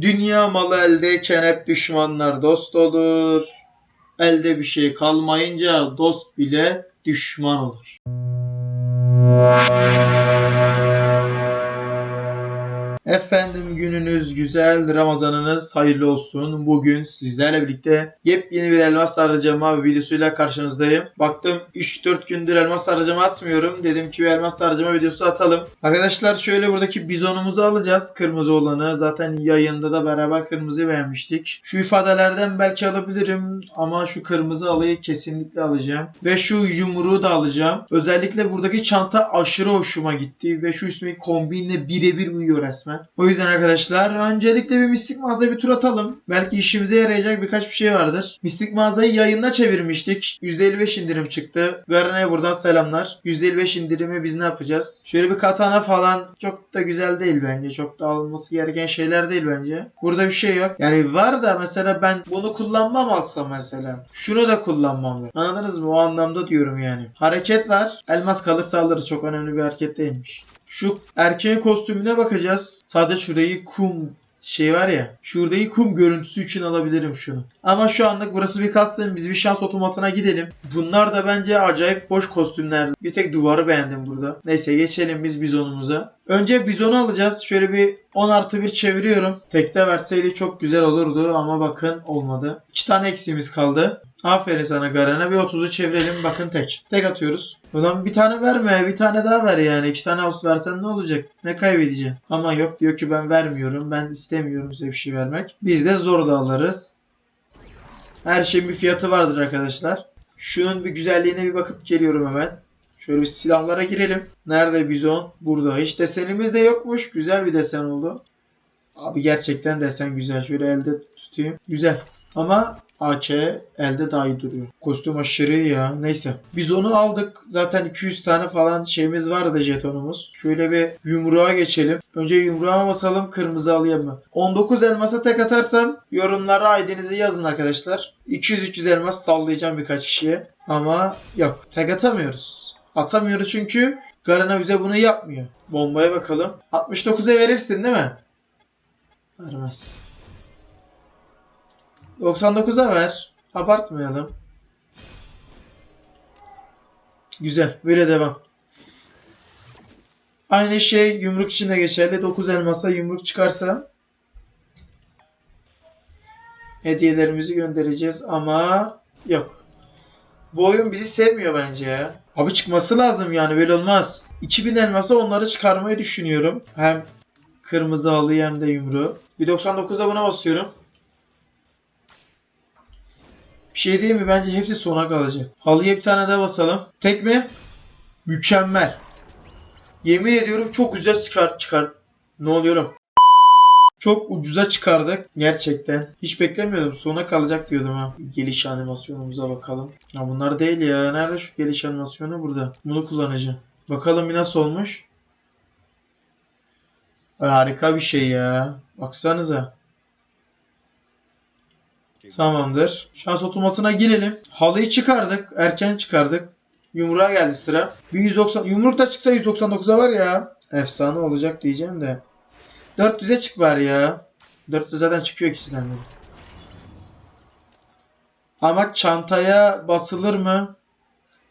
Dünya malı eldeyken hep düşmanlar dost olur. Elde bir şey kalmayınca dost bile düşman olur. Efendim gününüz güzel, Ramazanınız hayırlı olsun. Bugün sizlerle birlikte yepyeni bir elmas harcama videosuyla karşınızdayım. Baktım 3-4 gündür elmas harcama atmıyorum. Dedim ki bir elmas harcama videosu atalım. Arkadaşlar şöyle buradaki bizonumuzu alacağız. Kırmızı olanı. Zaten yayında da beraber kırmızıyı beğenmiştik. Şu ifadelerden belki alabilirim ama şu kırmızı alıyı kesinlikle alacağım. Ve şu yumruğu da alacağım. Özellikle buradaki çanta aşırı hoşuma gitti ve şu üstündeki kombinle birebir uyuyor resmen. O yüzden arkadaşlar öncelikle bir mistik mağazaya bir tur atalım. Belki işimize yarayacak birkaç bir şey vardır. Mistik mağazayı yayında çevirmiştik. %55 indirim çıktı. Garena'ya buradan selamlar. %55 indirimi biz ne yapacağız? Şöyle bir katana falan çok da güzel değil bence. Çok da alınması gereken şeyler değil bence. Burada bir şey yok. Yani var da mesela ben bunu kullanmam alsam mesela. Şunu da kullanmam. Anladınız mı? O anlamda diyorum yani. Hareket var. Elmas kalırsa alırız. Çok önemli bir hareket değilmiş. Şu erkeğin kostümüne bakacağız. Sadece şuradaki kum şey var ya. Şuradaki kum görüntüsü için alabilirim şunu. Ama şu anlık burası bir kalsın. Biz bir şans otomatına gidelim. Bunlar da bence acayip boş kostümler. Bir tek duvarı beğendim burada. Neyse geçelim biz bizonumuza. Önce bizonu alacağız. Şöyle bir 10 artı 1 çeviriyorum. Tekte verseydi çok güzel olurdu ama bakın olmadı. 2 tane eksiğimiz kaldı. Aferin sana Garen'e. Bir 30'u çevirelim. Bakın tek. Tek atıyoruz. Ulan bir tane verme. Bir tane daha ver yani. İki tane house versen ne olacak? Ne kaybedeceğim? Ama yok diyor ki ben vermiyorum. Ben istemiyorum size bir şey vermek. Biz de zor da alırız. Her şeyin bir fiyatı vardır arkadaşlar. Şunun bir güzelliğine bir bakıp geliyorum hemen. Şöyle bir silahlara girelim. Nerede bizon? Burada. Hiç desenimiz de yokmuş. Güzel bir desen oldu. Abi gerçekten desen güzel. Şöyle elde tutayım. Güzel. Ama AK elde daha iyi duruyor. Kostüm aşırı ya. Neyse. Biz onu aldık. Zaten 200 tane falan şeyimiz vardı jetonumuz. Şöyle bir yumruğa geçelim. Önce yumruğa basalım. Kırmızı alayım mı? 19 elmasa tek atarsam yorumlara ID'nizi yazın arkadaşlar. 200-300 elmas sallayacağım birkaç kişiye. Ama yok. Tek atamıyoruz. Atamıyoruz çünkü Garena bize bunu yapmıyor. Bombaya bakalım. 69'a verirsin değil mi? Vermez. 99'a ver. Abartmayalım. Güzel. Böyle devam. Aynı şey yumruk için de geçerli. 9 elmasa yumruk çıkarsa hediyelerimizi göndereceğiz ama yok. Bu oyun bizi sevmiyor bence ya. Abi çıkması lazım yani böyle olmaz. 2000 elmasa onları çıkarmayı düşünüyorum. Hem kırmızı halıyı hem de yumruğu. Bir 99'a buna basıyorum. Bir şey değil mi? Bence hepsi sona kalacak. Halıya bir tane daha basalım. Tek mi? Mükemmel. Yemin ediyorum çok güzel çıkar çıkar. Ne oluyorum? Çok ucuza çıkardık gerçekten. Hiç beklemiyordum. Sona kalacak diyordum ha. Geliş animasyonumuza bakalım. Ya bunlar değil ya. Nerede şu geliş animasyonu? Burada. Bunu kullanacağım. Bakalım bir nasıl olmuş. Harika bir şey ya. Baksanıza. Tamamdır. Şans otomatına girelim. Halıyı çıkardık. Erken çıkardık. Yumruğa geldi sıra. Bir 190. Yumruk da çıksa 199'a var ya. Efsane olacak diyeceğim de. 400'e çık var ya. 400 zaten çıkıyor ikisinden de. Ama çantaya basılır mı?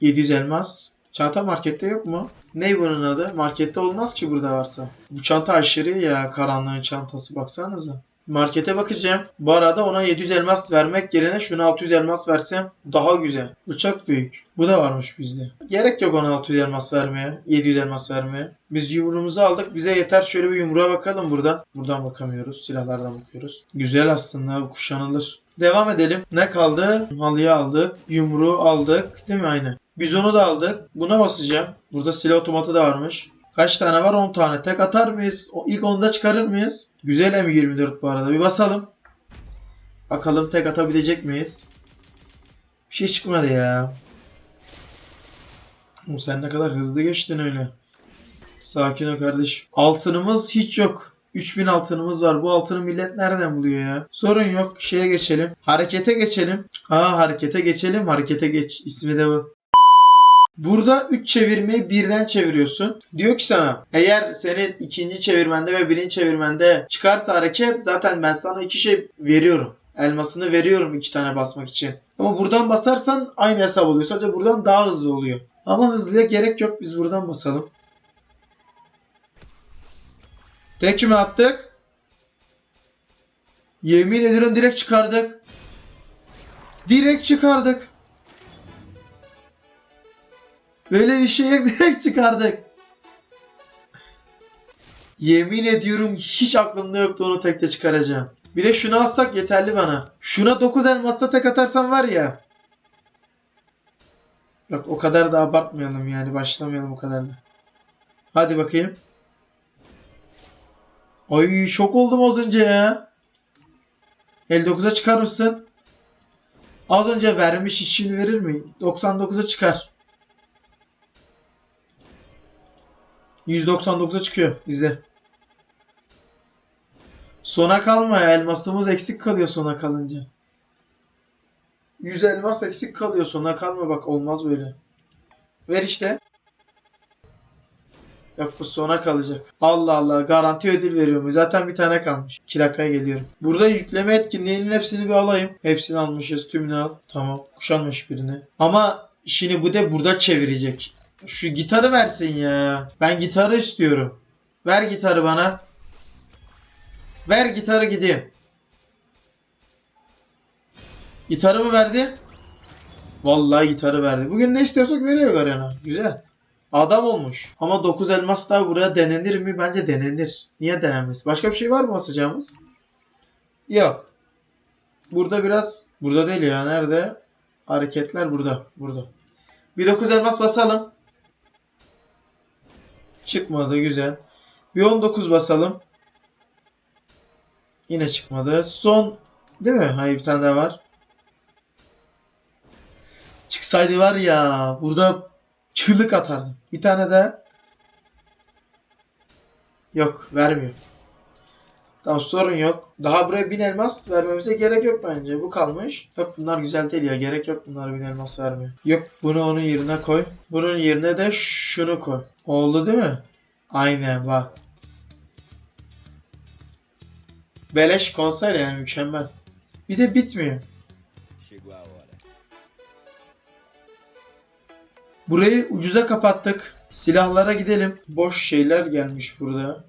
700 elmas. Çanta markette yok mu? Ne bunun adı? Markette olmaz ki burada varsa. Bu çanta aşırı ya. Karanlığın çantası baksanıza. Markete bakacağım. Bu arada ona 700 elmas vermek yerine şuna 600 elmas versem daha güzel. Bu çok büyük. Bu da varmış bizde. Gerek yok ona 600 elmas vermeye. 700 elmas vermeye. Biz yumruğumuzu aldık. Bize yeter. Şöyle bir yumruğa bakalım buradan. Buradan bakamıyoruz. Silahlardan bakıyoruz. Güzel aslında. Bu kuşanılır. Devam edelim. Ne kaldı? Halıyı aldık. Yumruğu aldık. Değil mi? Aynı. Bizonu da aldık. Buna basacağım. Burada silah otomatı da varmış. Kaç tane var? 10 tane. Tek atar mıyız? İlk 10'da çıkarır mıyız? Güzel M24 bu arada. Bir basalım. Bakalım tek atabilecek miyiz? Bir şey çıkmadı ya. O sen ne kadar hızlı geçtin öyle. Sakin ol kardeşim. Altınımız hiç yok. 3000 altınımız var. Bu altını millet nereden buluyor ya? Sorun yok. Şeye geçelim. Harekete geçelim. Aa harekete geçelim. Harekete geç. İsmi de bu. Burada 3 çevirmeyi birden çeviriyorsun. Diyor ki sana eğer senin ikinci çevirmende ve birinci çevirmende çıkarsa hareket zaten ben sana iki şey veriyorum. Elmasını veriyorum iki tane basmak için. Ama buradan basarsan aynı hesap oluyor. Sadece buradan daha hızlı oluyor. Ama hızlıya gerek yok. Biz buradan basalım. Tek mi attık? Yemin ederim direkt çıkardık. Direkt çıkardık. Böyle bir şey direkt çıkardık. Yemin ediyorum hiç aklımda yoktu onu tekte çıkaracağım. Bir de şunu alsak yeterli bana. Şuna 9 elmasla tek atarsan var ya. Yok o kadar da abartmayalım yani başlamayalım o kadar da. Hadi bakayım. Ay şok oldum az önce ya. 59'a çıkar mısın? Az önce vermiş şimdi verir mi? 99'a çıkar. 199'a çıkıyor. İzle. Sona kalma. Elmasımız eksik kalıyor sona kalınca. 100 elmas eksik kalıyor sona kalma bak olmaz böyle. Ver işte. Yok bu sona kalacak. Allah Allah garanti ödül veriyorum. Zaten bir tane kalmış. 2 dakikaya geliyorum. Burada yükleme etkinliğinin hepsini bir alayım. Hepsini almışız. Tümünü al. Tamam. Kuşanmış birini. Ama şimdi bu da burada çevirecek. Şu gitarı versin ya. Ben gitarı istiyorum. Ver gitarı bana. Ver gitarı gideyim. Gitarı mı verdi? Vallahi gitarı verdi. Bugün ne istiyorsak veriyor Garena. Güzel. Adam olmuş. Ama 9 elmas daha buraya denenir mi? Bence denenir. Niye denenmez? Başka bir şey var mı basacağımız? Yok. Burada biraz... Burada değil ya. Nerede? Hareketler burada. Burada. Bir 9 elmas basalım. Çıkmadı. Güzel. Bir 19 basalım. Yine çıkmadı. Son... Değil mi? Hayır bir tane daha var. Çıksaydı var ya burada çığlık atardım. Bir tane de yok vermiyor. Tamam sorun yok. Daha buraya bin elmas vermemize gerek yok bence. Bu kalmış. Yok bunlar güzel değil ya. Gerek yok bunlar bin elmas vermiyor. Yok bunu onun yerine koy. Bunun yerine de şunu koy. Oldu değil mi? Aynen bak. Beleş konser yani mükemmel. Bir de bitmiyor. Burayı ucuza kapattık. Silahlara gidelim. Boş şeyler gelmiş burada.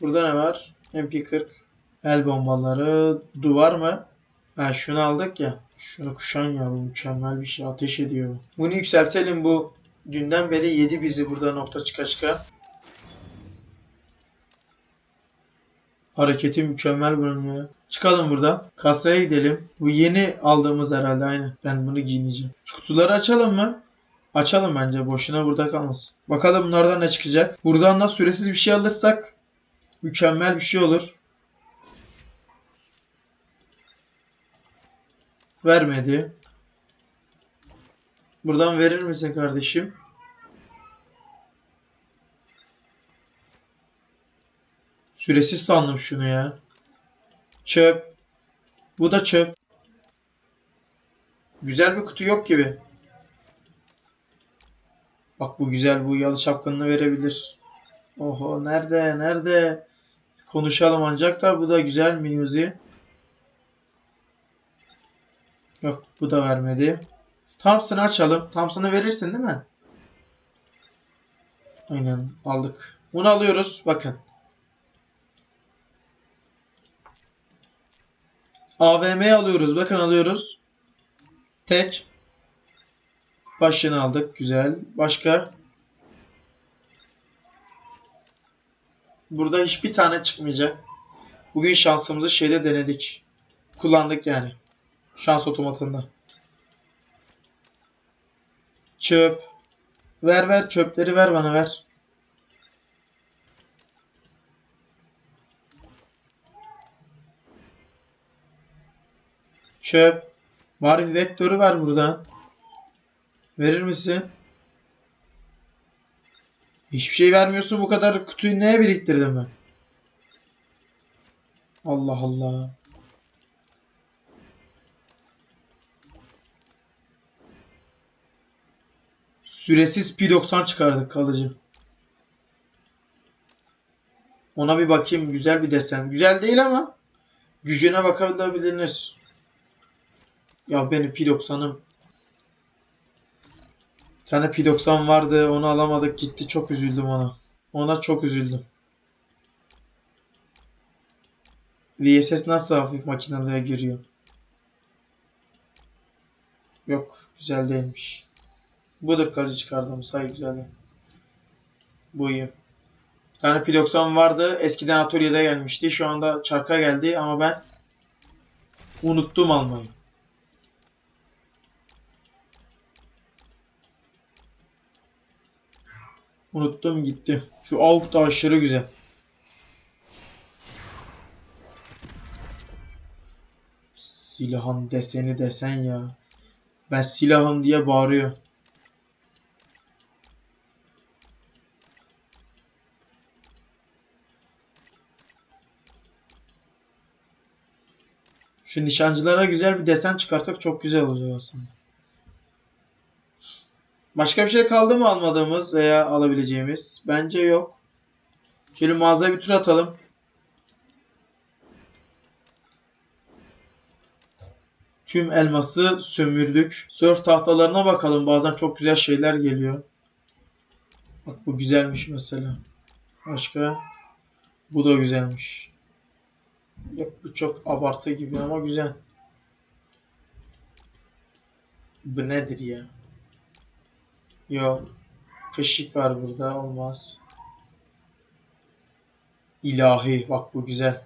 Burada ne var? MP40. El bombaları. Duvar mı? Ha şunu aldık ya. Şunu kuşan ya bu mükemmel bir şey. Ateş ediyor. Bunu yükseltelim bu. Dünden beri yedi bizi burada nokta çıka çıka. Hareketi mükemmel ya. Çıkalım buradan. Kasaya gidelim. Bu yeni aldığımız herhalde aynı. Ben bunu giyineceğim. Şu kutuları açalım mı? Açalım bence. Boşuna burada kalmasın. Bakalım bunlardan ne çıkacak. Buradan da süresiz bir şey alırsak mükemmel bir şey olur. Vermedi. Buradan verir misin kardeşim? Süresiz sandım şunu ya. Çöp. Bu da çöp. Güzel bir kutu yok gibi. Bak bu güzel bu yalı şapkanını verebilir. Oho nerede nerede? Konuşalım ancak da bu da güzel Minuzi. Yok bu da vermedi. Thompson'ı açalım. Thompson'ı verirsin değil mi? Aynen aldık. Bunu alıyoruz. Bakın. AVM alıyoruz. Bakın alıyoruz. Tek. Başını aldık. Güzel. Başka? Burada hiçbir tane çıkmayacak. Bugün şansımızı şeyde denedik. Kullandık yani. Şans otomatında. Çöp. Ver ver çöpleri ver bana ver. Çöp. Var bir vektörü var burada. Verir misin? Hiçbir şey vermiyorsun bu kadar kutuyu neye biriktirdin mi? Allah Allah. Süresiz P90 çıkardık kalıcı. Ona bir bakayım. Güzel bir desen. Güzel değil ama gücüne bakabilir. Ya benim P90'ım bir tane P90 vardı. Onu alamadık gitti. Çok üzüldüm ona. Ona çok üzüldüm. VSS nasıl hafif makinelere giriyor? Yok. Güzel değilmiş. Budur kalıcı çıkardım. Say güzel değil. Bu iyi. Bir tane P90 vardı. Eskiden atölyede gelmişti. Şu anda çarka geldi ama ben unuttum almayı. Unuttum gitti. Şu AUK da aşırı güzel. Silahın deseni desen ya. Ben silahın diye bağırıyor. Şu nişancılara güzel bir desen çıkarsak çok güzel olacak aslında. Başka bir şey kaldı mı almadığımız veya alabileceğimiz? Bence yok. Şöyle mağazaya bir tur atalım. Tüm elması sömürdük. Surf tahtalarına bakalım. Bazen çok güzel şeyler geliyor. Bak bu güzelmiş mesela. Başka? Bu da güzelmiş. Yok bu çok abartı gibi ama güzel. Bu nedir ya? Yok. Kaşık var burada. Olmaz. İlahi. Bak bu güzel.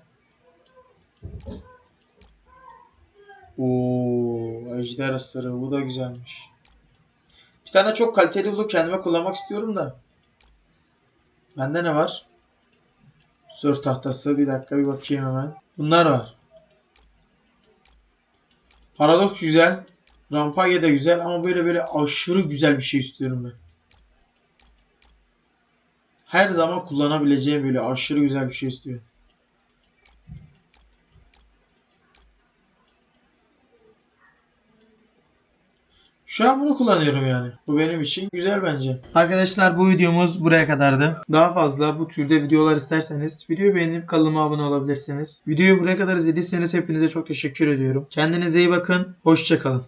Oo, ejder ısırığı. Bu da güzelmiş. Bir tane çok kaliteli bulup kendime kullanmak istiyorum da. Bende ne var? Sör tahtası. Bir dakika bir bakayım hemen. Bunlar var. Paradox güzel. Rampage de güzel ama böyle böyle aşırı güzel bir şey istiyorum ben. Her zaman kullanabileceğim böyle aşırı güzel bir şey istiyorum. Şu an bunu kullanıyorum yani. Bu benim için güzel bence. Arkadaşlar bu videomuz buraya kadardı. Daha fazla bu türde videolar isterseniz videoyu beğenip kanalıma abone olabilirsiniz. Videoyu buraya kadar izlediyseniz hepinize çok teşekkür ediyorum. Kendinize iyi bakın. Hoşçakalın.